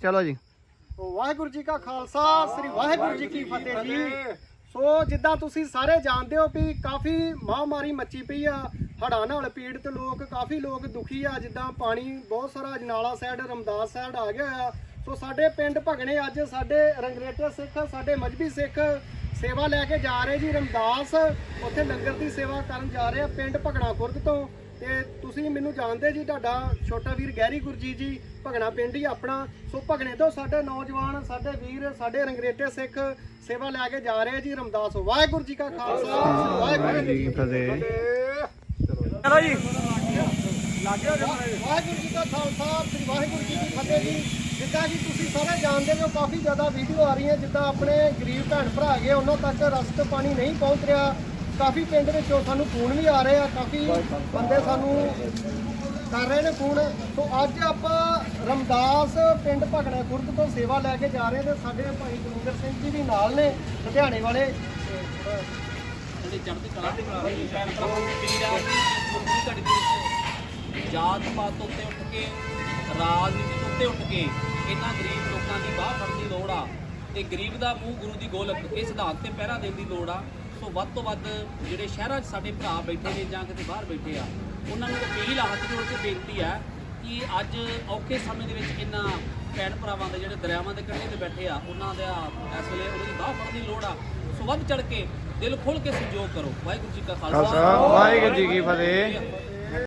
ਚਲੋ ਜੀ। ਵਾਹਿਗੁਰੂ ਜੀ ਕਾ ਖਾਲਸਾ, ਸ੍ਰੀ ਵਾਹਿਗੁਰੂ ਜੀ ਕੀ ਫਤਿਹ ਜੀ। ਸੋ ਜਿੱਦਾਂ ਤੁਸੀਂ ਸਾਰੇ ਜਾਣਦੇ ਹੋ ਵੀ ਕਾਫੀ ਮਹਾਮਾਰੀ ਮੱਚੀ ਪਈ ਆ ਹੜ੍ਹਾਂ ਨਾਲ ਪੀੜਤ ਲੋਕ, ਕਾਫੀ ਲੋਕ ਦੁਖੀ ਆ, ਜਿੱਦਾਂ ਪਾਣੀ ਬਹੁਤ ਸਾਰਾ ਅਜਨਾਲਾ ਸਾਈਡ, ਰਮਦਾਸ ਸਾਈਡ ਆ ਗਿਆ ਆ। ਸੋ ਸਾਡੇ ਪਿੰਡ ਭਗਣੇ ਅੱਜ ਸਾਡੇ ਰੰਗਰੇਟੇ ਸਿੱਖ, ਸਾਡੇ ਮਜਬੀ ਸਿੱਖ ਸੇਵਾ ਲੈ ਕੇ ਜਾ ਰਹੇ ਜੀ ਰਮਦਾਸ। ਉੱਥੇ ਲੰਗਰ ਦੀ ਸੇਵਾ ਕਰਨ ਜਾ ਰਹੇ ਆ ਪਿੰਡ ਭਗਣਾ ਖੁਰਦ ਤੋਂ। ਤੇ ਤੁਸੀਂ ਮੈਨੂੰ ਜਾਣਦੇ ਜੀ ਤੁਹਾਡਾ ਛੋਟਾ ਵੀਰ ਗਹਿਰੀ ਗੁਰਜੀਤ ਜੀ ਭਗਣਾ ਪਿੰਡ ਹੀ ਆਪਣਾ। ਸੋ ਭਗਣੇ ਤੋਂ ਸਾਡੇ ਨੌਜਵਾਨ ਸਾਡੇ ਵੀਰ ਸਾਡੇ ਰੰਗਰੇਟੇ ਸਿੱਖ ਸੇਵਾ ਲੈ ਕੇ ਜਾ ਰਹੇ ਜੀ ਰਮਦਾਸ। ਵਾਹਿਗੁਰੂ ਜੀ ਕਾ ਖਾਲਸਾ ਵਾਹਿਗੁਰੂ ਜੀ ਕੀ ਫਤਿਹ। ਚਲੋ ਜੀ। ਵਾਹਿਗੁਰੂ ਜੀ ਕਾ ਖਾਲਸਾ ਸ੍ਰੀ ਵਾਹਿਗੁਰੂ ਜੀ ਕੀ ਫਤਿਹ ਜੀ। ਜਿੱਦਾਂ ਕਿ ਤੁਸੀਂ ਸਾਰੇ ਜਾਣਦੇ ਹੋ ਕਾਫੀ ਜ਼ਿਆਦਾ ਵੀਡੀਓ ਆ ਰਹੀਆਂ ਜਿੱਦਾਂ ਆਪਣੇ ਗਰੀਬ ਭੈਣ ਭਰਾ ਉਹਨਾਂ ਤੱਕ ਰਸਤ ਪਾਣੀ ਨਹੀਂ ਪਹੁੰਚ ਰਿਹਾ। ਕਾਫੀ ਪਿੰਡ ਵਿੱਚੋਂ ਸਾਨੂੰ ਫੋਨ ਵੀ ਆ ਰਹੇ ਆ, ਕਾਫੀ ਬੰਦੇ ਸਾਨੂੰ ਕਰ ਰਹੇ ਨੇ ਫੋਨ ਤੋਂ ਅੱਜ ਆਪਾਂ ਰਮਦਾਸ ਪਿੰਡ ਭਗੜਾ ਖੁਰਦ ਤੋਂ ਸੇਵਾ ਲੈ ਕੇ ਜਾ ਰਹੇ ਤੇ ਸਾਡੇ ਭਾਈ ਗੁਰਿੰਦਰ ਸਿੰਘ ਜੀ ਵੀ ਨਾਲ ਨੇ, ਲੁਧਿਆਣੇ ਵਾਲੇ। ਜਿਹੜੇ ਚੜ੍ਹਦੀ ਕਲਾ ਦੇ ਕਲਾ ਜਾਤ ਪਾਤ ਉੱਤੇ ਉੱਠ ਕੇ, ਰਾਜਨੀਤੀ ਉੱਤੇ ਉੱਠ ਕੇ ਇਹਨਾਂ ਗਰੀਬ ਲੋਕਾਂ ਦੀ ਬਾਹ ਫੜਨ ਦੀ ਲੋੜ ਆ ਤੇ ਗਰੀਬ ਦਾ ਮੂੰਹ ਗੁਰੂ ਦੀ ਗੋਲਕ, ਇਹ ਸਿਧਾਂਤ ਤੇ ਪਹਿਰਾ ਦੇਣ ਦੀ ਲੋੜ ਆ। ਸੋ ਵੱਧ ਤੋਂ ਵੱਧ ਜਿਹੜੇ ਸ਼ਹਿਰਾਂ 'ਚ ਸਾਡੇ ਭਰਾ ਬੈਠੇ ਨੇ ਜਾਂ ਕਿਤੇ ਬਾਹਰ ਬੈਠੇ ਆ, ਉਹਨਾਂ ਨੂੰ ਅਪੀਲ ਆ, ਹੱਥ ਜੋੜ ਕੇ ਬੇਨਤੀ ਆ ਕਿ ਅੱਜ ਔਖੇ ਸਮੇਂ ਦੇ ਵਿੱਚ ਇਹਨਾਂ ਭੈਣ ਭਰਾਵਾਂ ਦੇ ਜਿਹੜੇ ਦਰਿਆਵਾਂ ਦੇ ਕੰਢੇ ਤੇ ਬੈਠੇ ਆ, ਉਹਨਾਂ ਦਾ ਇਸ ਵੇਲੇ ਉਹਨਾਂ ਦੀ ਬਾਹ ਫੜਨ ਦੀ ਲੋੜ ਆ। ਸੋ ਵੱਧ ਚੜ ਕੇ ਦਿਲ ਖੋਲ ਕੇ ਸਹਿਯੋਗ ਕਰੋ। ਵਾਹਿਗੁਰੂ ਜੀ ਕਾ ਖਾਲਸਾ। ਵਾਹਿਗੁਰੂ ਜੀ ਕੀ ਫਤਿਹ।